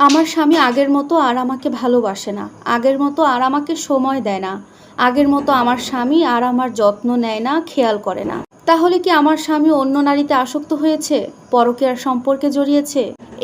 আমার স্বামী আগের মতো আর আমাকে ভালোবাসে না। আগের মতো আর আমাকে সময় দেয় না। আগের মতো আমার স্বামী আর আমার যত্ন নেয় না, খেয়াল করে না। তাহলে কি আমার স্বামী অন্য নারীতে আসক্ত হয়েছে? পরকীয়ার সম্পর্কে জড়িয়েছে?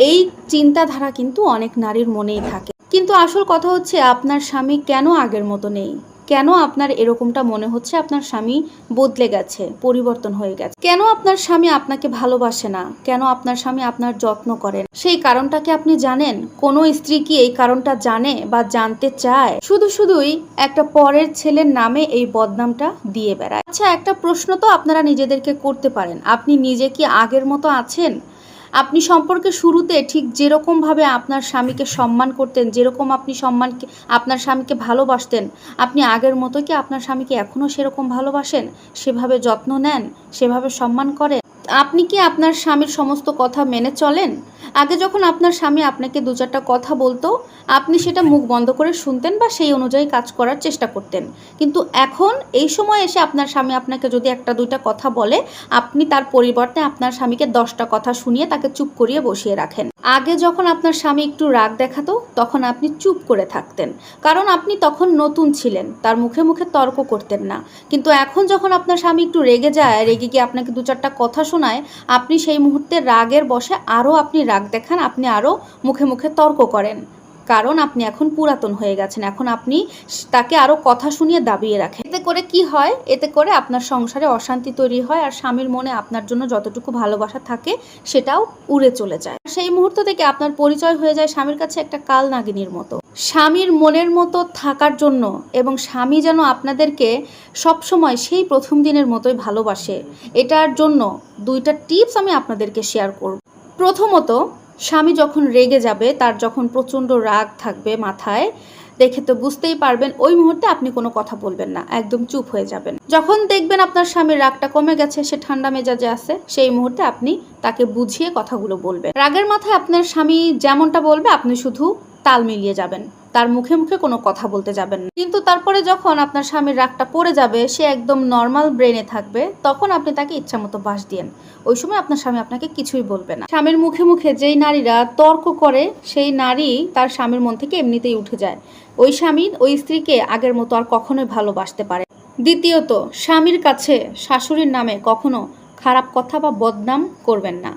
এই চিন্তাধারা কিন্তু অনেক নারীর মনেই থাকে। কিন্তু আসল কথা হচ্ছে, আপনার স্বামী কেন আগের মতো নেই? কেন আপনার এরকমটা মনে হচ্ছে? আপনার স্বামী বদলে গেছে, পরিবর্তন হয়ে গেছে। কেন আপনার স্বামী আপনাকে ভালোবাসে না? কেন আপনার স্বামী আপনার যত্ন করেন সেই কারণটা কি আপনি জানেন? কোনো স্ত্রী কি এই কারণটা জানে বা জানতে চায়? শুধু শুধুই একটা পরের ছেলের নামে এই বদনামটা দিয়ে বেড়ায়। আচ্ছা একটা প্রশ্ন তো আপনারা নিজেদেরকে করতে পারেন। আপনি নিজে কি আগের মতো আছেন? আপনি সম্পর্কে শুরুতে ঠিক যেরকমভাবে আপনার স্বামীকে সম্মান করতেন, যেরকম আপনি সম্মানকে, আপনার স্বামীকে ভালোবাসতেন, আপনি আগের মতো কি আপনার স্বামীকে এখনও সেরকম ভালোবাসেন? সেভাবে যত্ন নেন? সেভাবে সম্মান করেন? আপনি কি আপনার স্বামীর সমস্ত কথা মেনে চলেন? আগে যখন আপনার স্বামী আপনাকে দু চারটা কথা বলতো, আপনি সেটা মুখ বন্ধ করে শুনতেন বা সেই অনুযায়ী কাজ করার চেষ্টা করতেন। কিন্তু এখন এই সময় এসে আপনার স্বামী আপনাকে যদি একটা, দুইটা কথা বলে, আপনি তার পরিবর্তে আপনার স্বামীকে দশটা কথা শুনিয়ে তাকে চুপ করিয়ে বসিয়ে রাখেন। আগে যখন আপনার স্বামী একটু রাগ দেখাতো, তখন আপনি চুপ করে থাকতেন। কারণ আপনি তখন নতুন ছিলেন, তার মুখে মুখে তর্ক করতেন না। কিন্তু এখন যখন আপনার স্বামী একটু রেগে যায়, রেগে গিয়ে আপনাকে দু চারটা কথা শোনায়, আপনি সেই মুহূর্তে রাগের বসে আরও আপনি রাগ দেখান, আপনি আরও মুখে মুখে তর্ক করেন। কারণ আপনি এখন পুরাতন হয়ে গেছেন। এখন আপনি তাকে আরও কথা শুনিয়ে দাবিয়ে রাখেন। এতে করে কি হয়? এতে করে আপনার সংসারে অশান্তি তৈরি হয় আর স্বামীর মনে আপনার জন্য যতটুকু ভালোবাসা থাকে সেটাও উড়ে চলে যায়। সেই মুহূর্ত থেকে আপনার পরিচয় হয়ে যায় স্বামীর কাছে একটা কাল নাগিনীর মতো। স্বামীর মনের মতো থাকার জন্য এবং স্বামী যেন আপনাদেরকে সবসময় সেই প্রথম দিনের মতোই ভালোবাসে, এটার জন্য দুইটা টিপস আমি আপনাদেরকে শেয়ার করব। প্রথমত স্বামী যখন রেগে যাবে, তার যখন প্রচণ্ড রাগ থাকবে মাথায়, দেখে তো বুঝতেই পারবেন, ওই মুহূর্তে আপনি কোনো কথা বলবেন না, একদম চুপ হয়ে যাবেন। যখন দেখবেন আপনার স্বামীর রাগটা কমে গেছে, সে ঠান্ডা মেজাজে আছে, সেই মুহূর্তে আপনি তাকে বুঝিয়ে কথাগুলো বলবেন। রাগের মাথায় আপনার স্বামী যেমনটা বলবে, আপনি শুধু তাল মিলিয়ে যাবেন। তার মুখে মুখে কোনো কথা বলতে যাবেন না। কিন্তু তারপরে যখন আপনার স্বামীর রাগটা পড়ে যাবে, সে একদম নর্মাল ব্রেনে থাকবে, তখন আপনি তাকে ইচ্ছা মতো বাস দিয়েন। ওই সময় আপনার স্বামী আপনাকে কিছুই বলবে না। স্বামীর মুখে মুখে যেই নারীরা তর্ক করে, সেই নারী তার স্বামীর মন থেকে এমনিতেই উঠে যায়। ওই স্বামী ওই স্ত্রীকে আগের মতো আর কখনোই ভালোবাসতে পারে দ্বিতীয়ত, স্বামীর কাছে শাশুড়ির নামে কখনো খারাপ কথা বা বদনাম করবেন না।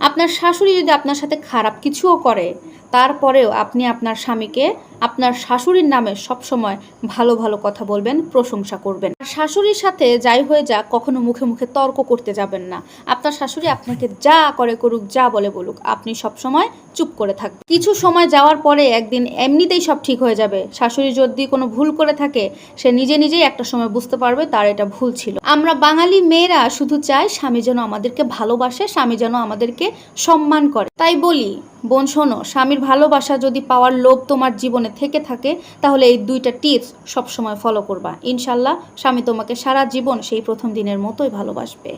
আপনার শাশুড়ি যদি আপনার সাথে খারাপ কিছুও করে, তারপরেও আপনি আপনার স্বামীকে আপনার শাশুড়ির নামে সবসময় ভালো ভালো কথা বলবেন, প্রশংসা করবেন। শাশুড়ির সাথে যাই হয়ে যাক, কখনো মুখে মুখে তর্ক করতে যাবেন না। আপনার শাশুড়ি আপনাকে যা করে করুক, যা বলে বলুক, আপনি সবসময় চুপ করে থাকবেন। কিছু সময় যাওয়ার পরে একদিন এমনিতেই সব ঠিক হয়ে যাবে। শাশুড়ি যদি কোনো ভুল করে থাকে, সে নিজে, নিজেই একটা সময় বুঝতে পারবে তার এটা ভুল ছিল। আমরা বাঙালি মেয়েরা শুধু চাই স্বামী যেন আমাদেরকে ভালোবাসে, স্বামী যেন আমাদেরকে সম্মান করে। তাই বলি, বোন, শোনো, স্বামীর ভালোবাসা যদি পাওয়ার লোভ তোমার জীবনে থেকে থাকে, তাহলে এই দুইটা টিপস সবসময় ফলো করবা। ইনশাল্লাহ, স্বামী তোমাকে সারা জীবন সেই প্রথম দিনের মতোই ভালোবাসবে।